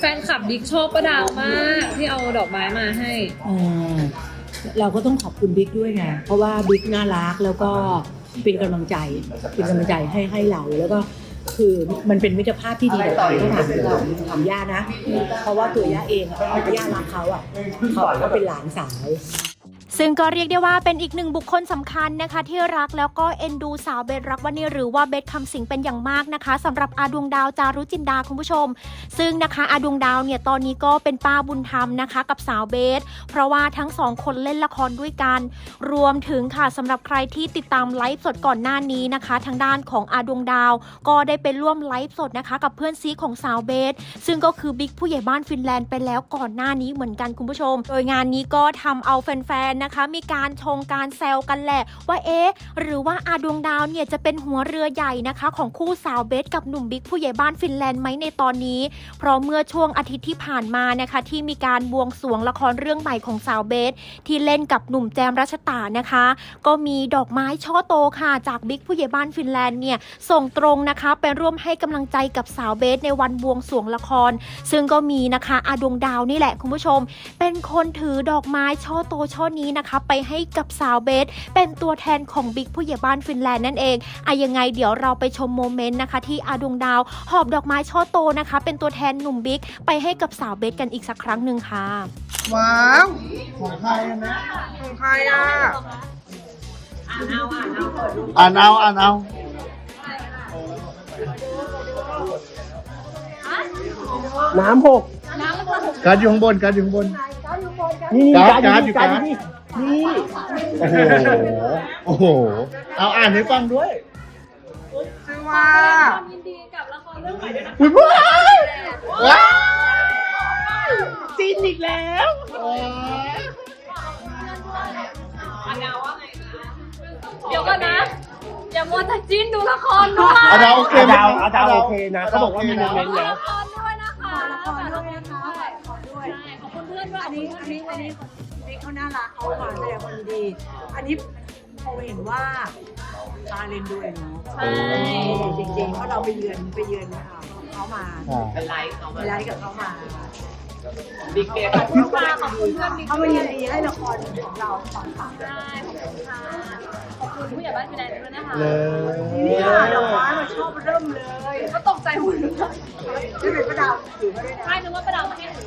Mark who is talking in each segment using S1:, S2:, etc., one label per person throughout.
S1: แฟนคลับบิ๊กชอบประดาวมากที่เอาดอกไม้มาให้
S2: เออเราก็ต้องขอบคุณบิ๊กด้วยไงเพราะว่าบิ๊กน่ารักแล้วก็เป็นกำลังใจเป็นกำลังใจให้ให้เราแล้วก็คือมันเป็นมิตรภาพที่ดีกับเราถ้าถามเราถามย่านะ เพราะว่าตัวย่าเองอะย่ารักเขาอะเขาก็เป็นหลานสาว
S3: ซึ่งก็เรียกได้ว่าเป็นอีกหนึ่งบุคคลสำคัญนะคะ ที่รักแล้วก็เอ็นดูสาวเบสรักวันนี้หรือว่าเบสคำสิงเป็นอย่างมากนะคะสำหรับอาดวงดาวจารุจินดาคุณผู้ชม ซึ่งนะคะอาดวงดาวเนี่ยตอนนี้ก็เป็นป้าบุญธรรมนะคะ กับสาวเบส เพราะว่าทั้งสองคนเล่นละครด้วยกัน รวมถึงค่ะสำหรับใครที่ติดตามไลฟ์สดก่อนหน้านี้นะคะ ทางด้านของอาดวงดาว ก็ได้ไปร่วมไลฟ์สดนะคะ กับเพื่อนซีของสาวเบส ซึ่งก็คือบิ๊กผู้ใหญ่บ้านฟินแลนด์ไปแล้วก่อนหน้านี้เหมือนกันคุณผู้ชม โดยงานนี้ก็ทำเอาแฟนๆนะคะ มีการชงการแซวกันแหละว่าเอ๊ะหรือว่าอาดวงดาวเนี่ยจะเป็นหัวเรือใหญ่นะคะ ของคู่สาวเบสกับหนุ่มบิ๊กผู้ใหญ่บ้านฟินแลนด์ไหมในตอนนี้ เพราะเมื่อช่วงอาทิตย์ที่ผ่านมานะคะ ที่มีการบวงสรวงละครเรื่องใหม่ของสาวเบสที่เล่นกับหนุ่มแจมรัชตานะคะ ก็มีดอกไม้ช่อโตค่ะ จากบิ๊กผู้ใหญ่บ้านฟินแลนด์เนี่ยส่งตรงนะคะไปร่วมให้กำลังใจกับสาวเบสในวันบวงสรวงละคร ซึ่งก็มีนะคะอาดวงดาวนี่แหละคุณผู้ชม เป็นคนถือดอกไม้ช่อโตช่อนี้นะคะ ไปให้กับสาวเบส เป็นตัวแทนของบิ๊กผู้ใหญ่บ้านฟินแลนด์นั่นเองอะยังไงเดี๋ยวเราไปชมโมเมนต์นะคะ ที่อาดวงดาว หอบดอกไม้ช่อโตนะคะ เป็นตัวแทนหนุ่มบิ๊กไปให้กับสาวเบสกันอีกสักครั้งหนึ่งค่ะ
S4: ว้าวของใครนะของใครอะอ่านเอาอ่านเอา
S5: น้ำหก
S4: การดอยู่ข้างบนการดอยู่ข้างบน
S5: นี่นี่
S4: การ์ด
S5: การ์ดอยู่
S4: การ์ด
S5: นี่นี่
S4: โอ้โหโอ้โห เอาอ่านให้ฟังด้วย
S1: ชื่อว่ายินดีกับละครเรื่องใหม่ด้วยนะคะ
S4: อุ้ยว้ายว้าย
S5: จีนอีกแล้ว
S1: เดี๋ยวก่อนนะอย่ามัวแต่จิ้นดูละครด้วย
S4: อาดาวโอเค
S5: อา
S4: ไหม
S5: ดาว
S4: ครับ
S5: อาดาวโอเคนะเขาบอกว่ามีโมเมนต์
S1: ดู
S5: แล้ว
S1: ละครด้วยนะคะ อบคุณเพื่อนด้วย
S6: อันนี้อันนี้อันนี้เด็กเขาน่ารักเขามาแสดงความยินดี อันนี้พอเห็นว่าตาเลนด้วยเนาะ
S1: ใช่
S6: จริงๆเพราะเราไปเยือนไปเยือนเขามา
S4: อ่า
S6: ไปไลฟ์กับเขามา
S1: ขอบคุณค่ะขอบคุณเพื่อนบิ๊ก
S6: เขามายินดีให้ละครของเราสองฝั่ง
S1: ได้ขอบคุณค่ะขอบคุณผู้ใหญ่บ้านฟินแลนด์ด้วยนะคะ
S4: เลย
S6: นี่ค่ะดอกไม้มันชอบเริ่มเลย
S1: ก็ตกใจหมดเลย
S6: ที่เป็นประดาวถือมาด้วยนะ
S1: ใช่นึกว่าประดาวมาให้หนู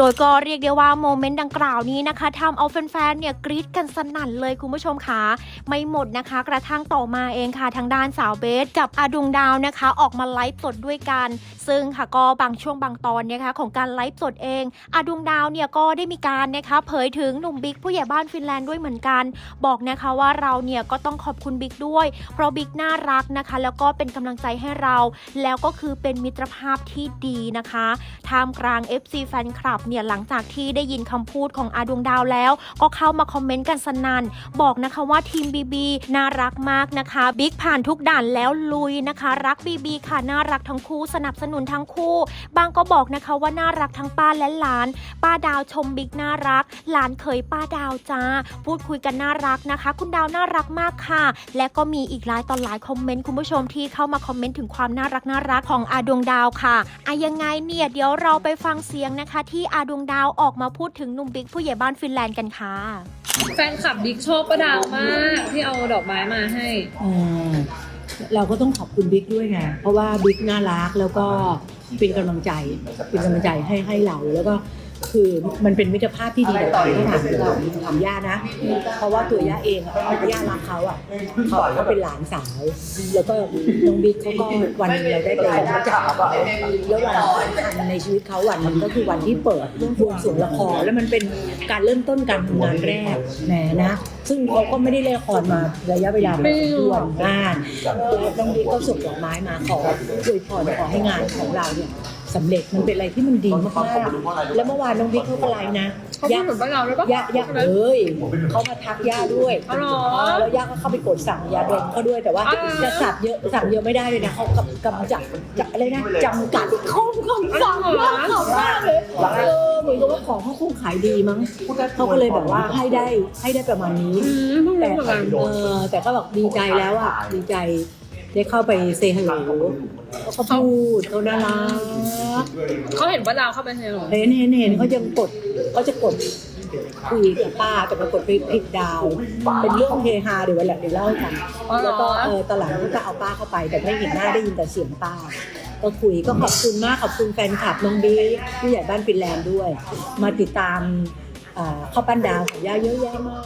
S3: โดยก็เรียกได้ว่าโมเมนต์ดังกล่าวนี้นะคะทำเอาแฟนๆเนี่ยกรี๊ดกันสนั่นเลยคุณผู้ชมค่ะไม่หมดนะคะ กระทั่งต่อมาเองค่ะ ทางด้านสาวเบสกับอาดวงดาวนะคะ ออกมาไลฟ์สดด้วยกัน ซึ่งค่ะก็บางช่วงบางตอนเนยคะของการไลฟ์สดเองอาดวงดาวเนี่ยก็ได้มีการนะคะเผยถึงหนุ่มบิ๊กผู้ใหญ่บ้านฟินแลนด์ด้วยเหมือนกัน บอกนะคะว่าเราเนี่ยก็ต้องขอบคุณบิ๊กด้วย เพราะบิ๊กน่ารักนะคะ แล้วก็เป็นกำลังใจให้เรา แล้วก็คือเป็นมิตรภาพที่ดีนะคะท่ามกลาง FC แฟนคลับเนี่ยหลังจากที่ได้ยินคำพูดของอาดวงดาวแล้ว ก็เข้ามาคอมเมนต์กันสนัน่น บอกนะคะว่าทีมบีบีน่ารักมากนะคะบิ๊กผ่านทุกด่านแล้วลุยนะคะ รักบีบีค่ะน่ารักทั้งคู่สนับสนุนทั้งคู่ บางก็บอกนะคะว่าน่ารักทั้งป้าและหลาน ป้าดาวชมบิ๊กน่ารัก หลานเคยป้าดาวจ้า พูดคุยกันน่ารักนะคะ คุณดาวน่ารักมากค่ะ และก็มีอีกหลายตอนหลายคอมเมนต์คุณผู้ชมที่เข้ามาคอมเมนต์ถึงความน่ารักน่ารักของอาดวงดาวค่ะอะยังไงเนี่ยเดี๋ยวเราไปฟังเสียงนะคะที่อาดวงดาวออกมาพูดถึงหนุ่มบิ๊กผู้ใหญ่บ้านฟินแลนด์กันค่ะ
S1: แฟนคลับบิ๊กชอบประดาวมากที่เอาดอกไม้มาให้
S2: เออเราก็ต้องขอบคุณบิ๊กด้วยไงเพราะว่าบิ๊กน่ารักแล้วก็เป็นกำลังใจเป็นกำลังใจให้ให้เราแล้วก็ คือมันเป็นมิตรภาพที่ดีกับเราถ้าถามเราถามย่านะ เพราะว่าตัวย่าเองอะย่ารักเขาอะเขาก็เป็นหลานสาว แล้วก็น้องบิ๊กเขาก็วันหนึงเราได้ไปรู้จักเขาแล้ววันสำคัญในชีวิตเขาวันหนึงก็คือวันที่เปิดบวงสรวงละครแล้วมันเป็นการเริ่มต้นการทำงานแรกแหมนะ ซึ่งเขาก็ไม่ได้เล่นละครมาระยะเวลาพอสมควรนานแล้วน้องบิ๊กก็ส่งดอกไม้มาขออวยพรขอให้งานของเราเนี่ย สำเร็จมันเป็นอะไรที่มันดีมากๆแล้วเมื่อวานน้องบิ๊กเขาก็ไลน์นะ
S1: เขาพูดเหมือนประดาวเลยปะ
S2: ย่าย่าเอ้ยเขามาทักย่าด้วย
S1: อ๋อเหรอ
S2: แล้วย่าก็เข้าไปกดสั่งยาดมเขาด้วยแต่ว่า
S1: อ๋อ
S2: จะสั่งเยอะสั่งเยอะไม่ได้เลยนะเขากำกำจัดจะอะไรนะจำกัดข้องคำสั่งมากขำมากเลยเออเหมือนกับว่าของเขาคงขายดีมั้งเขาก็เลยแบบว่าให้ได้ให้ได้ประมาณนี้
S1: อืมเพิ่ง
S2: แต่
S1: รู้เหมือนกัน
S2: เออแต่ก็แบบดีใจแล้วอะดีใจ ได้เข้าไปเซฮัลโหลเขาก็พูดเขาน่ารัก
S1: เขาเห็นว่าดาวเข้าไปในหรอ
S2: เห็นเห็นเห็นเขายังกดเขาจะกดคุยกับป้าแต่ปรากฏไปผิดดาว เป็นเรื่องเฮฮาเดี๋ยววันหลังเดี๋ยวเล่าให้ฟังแล้วก็เออตอนหลังก็จะเอาป้าเข้าไป แต่ไม่เห็นหน้าได้ยินแต่เสียงป้า ก็คุยก็ขอบคุณมากขอบคุณแฟนคลับน้องบิ๊กผู้ใหญ่บ้านฟินแลนด์ด้วย มาติดตามเอ่อข้าวปั้นดาวของย่าเยอะแยะมาก